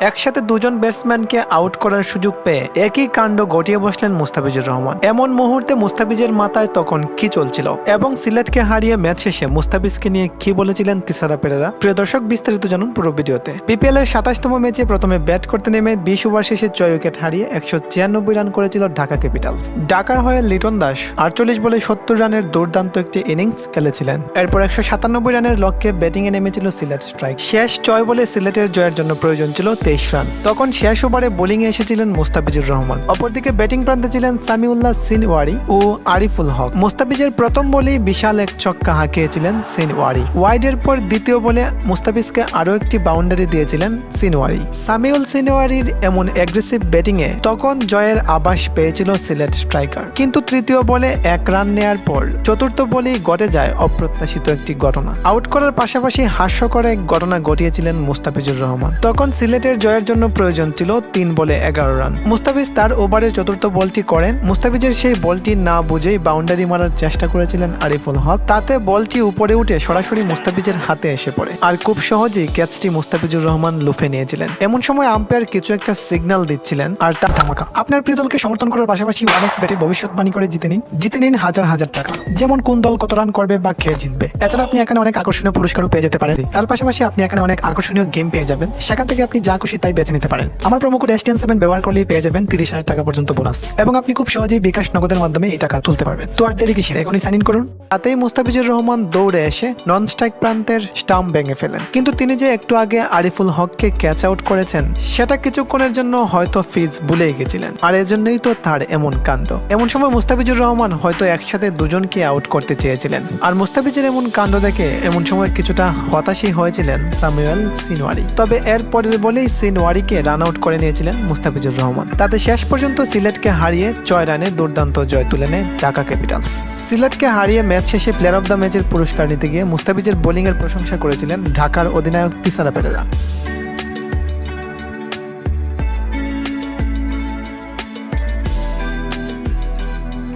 একসাথে দুজন ব্যাটসম্যানকে আউট করার সুযোগ পেয়ে একই কাণ্ড ঘটিয়ে বসলেন মুস্তাফিজুর রহমান। এমন মুহূর্তে মুস্তাফিজের মাথায় তখন কি চলছিল? এবং সিলেটকে হারিয়ে ম্যাচ শেষে মুস্তাফিজকে নিয়ে কি বলেছিলেন তিসারা পেরেরা? প্রিয় দর্শক, বিস্তারিত জানুন পুরো ভিডিওতে। বিপিএল এর সাতাশতম ম্যাচে প্রথমে ব্যাট করতে নেমে বিশ ওভার শেষে ছয় উইকেট হারিয়ে একশো ছিয়ানব্বই রান করেছিল ঢাকা ক্যাপিটালস। ঢাকার হয়ে লিটন দাস আটচল্লিশ বলে সত্তর রানের দুর্দান্ত একটি ইনিংস খেলেছিলেন। এরপর একশো সাতানব্বই রানের লক্ষ্যে ব্যাটিংয়ে নেমেছিল সিলেট স্ট্রাইক। শেষ ছয় বলে সিলেটের জয়ের জন্য প্রয়োজন ছিল তেইশ রান। তখন শেষ ওভারে বোলিংয়ে এসেছিলেন মুস্তাফিজুর রহমান। অপরদিকে ব্যাটিং প্রান্তে ছিলেন সামিউল্লাহ সিনওয়ারি ও আরিফুল হক। মুস্তাফিজের প্রথম বলেই বিশাল এক ছক্কা হাঁকিয়েছিলেন সিনওয়ারি। ওয়াইডের পর দ্বিতীয় বলে মুস্তাফিজকে আরও একটি বাউন্ডারি দিয়েছিলেন সিনওয়ারি। সামিউল সিনওয়ারির এমন অ্যাগ্রেসিভ ব্যাটিংয়ে তখন জয়ের আভাস পেয়েছিল সিলেট স্ট্রাইকার। কিন্তু তৃতীয় বলে এক রান নেয়ার পর চতুর্থ বলেই ঘটে যায় অপ্রত্যাশিত একটি ঘটনা। আউট করার পাশাপাশি হাস্যকর এক ঘটনা ঘটিয়েছিলেন মুস্তাফিজুর রহমান। তখন সিলেটের জয়ের জন্য প্রয়োজন ছিল তিন বলে এগারো রান। মুস্তাফিজ তার ওভারের চতুর্থ বলটি করেন। মুস্তাফিজের সেই বলটি না বুঝেই বাউন্ডারি মারার চেষ্টা করেছিলেন আরিফুল হক। তাতে বলটি উপরে উঠে সরাসরি মুস্তাফিজের হাতে এসে পড়ে। আর খুব সহজেই ক্যাচটি মুস্তাফিজুর রহমান লুফে নিয়েছিলেন। এমন সময় আম্পায়ার কিছু একটা সিগন্যাল দিচ্ছিলেন আর তা ধামাকা। আপনার প্রিয় দলকে সমর্থন করার পাশাপাশি ওয়ানেক্স ব্যাটে ভবিষ্যৎবাণী করে জিতে নিন। জিতে নিন হাজার হাজার টাকা। যেমন কোন দল কত রান করবে বা খেয়ে জিতবে। এছাড়া আপনি এখানে অনেক আকর্ষণীয় পুরস্কারও পেয়ে যেতে পারেন। তার পাশাপাশি আপনি এখানে অনেক আকর্ষণীয় গেম পেয়ে যাবেন। সেখান থেকে আপনি যা খুশি তাই বেছে নিতে পারেন। আমার কোড এস সেভেন ব্যবহার করলেই পেয়ে যাবেন তিরিশ হাজার টাকা পর্যন্ত বোনাস এবং আপনি খুব সহজেই বিকাশ নগদের মাধ্যমে এই টাকা তুলতে পারবেন। তো আর দেরি কিসের? এখনই সাইন ইন করুন। তাতেই মুস্তাফিজুর রহমান দৌড়ে এসে নন স্ট্রাইক প্রান্তের স্টাম্প ভেঙে ফেলেন। কিন্তু তিনি যে একটু আগে আরিফুল হককে ক্যাচ আউট করেছেন, সেটা কিছুক্ষণের জন্য হয়তো ফিজ ভুলেই গেছিলেন। আর এজন্যই তো তার এমন কাণ্ড। এমন সময় মুস্তাফিজুর রহমান হয়তো একসাথে দুজনকে আউট করতে চেয়েছিলেন। আর মুস্তাফিজের এমন কাণ্ড দেখে এমন সময় কিছুটা হতাশই হয়েছিলেন সামুয়েল সিনওয়ারি। তবে এরপরে বলেই সিনওয়ারিকে রান আউট করে নিয়েছিলেন মুস্তাফিজুর রহমান। তাতে শেষ পর্যন্ত সিলেটকে হারিয়ে ছয় রানে দুর্দান্ত জয় তুলে নেয় ঢাকা ক্যাপিটালস। সিলেটকে হারিয়ে ম্যাচ শেষে প্লেয়ার অব দ্য ম্যাচের পুরস্কার নিতে গিয়ে মুস্তাফিজের বোলিংয়ের প্রশংসা করেছিলেন ঢাকার অধিনায়ক তিসারা পেরেরা।